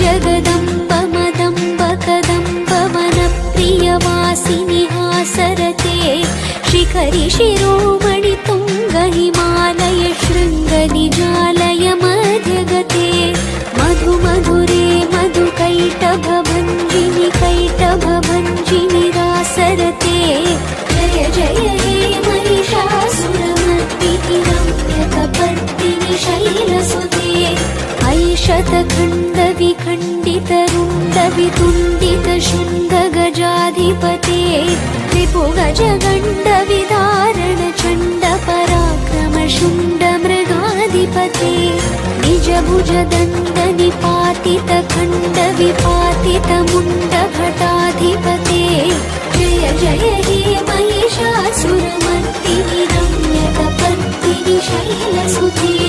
जगदम्बमदम्बकदम्बवनप्रियवासिनिहासरते शिखरिशिरोमणि तुङ्गहिमालय शृङ्गनिजालय मध्यगते मधु मधुरे मधुकैटभञ्जिनि कैटभञ्जिनि रासरते जय जय हे महिषासुरमर्दिनि रम्यकपर्दिनि शैलसुत शतखण्डविखण्डितरुण्डवि तुण्डितशृङ्गगजाधिपते त्रिपुगजगण्डविदारणचण्डपराक्रमशुण्डमृगाधिपते निजभुजदण्डनिपातितखण्डविपातितमुण्डभटाधिपते जय जय हे महिषासुरमर्तिनि रम्यकपर्तिनि शैलसुधे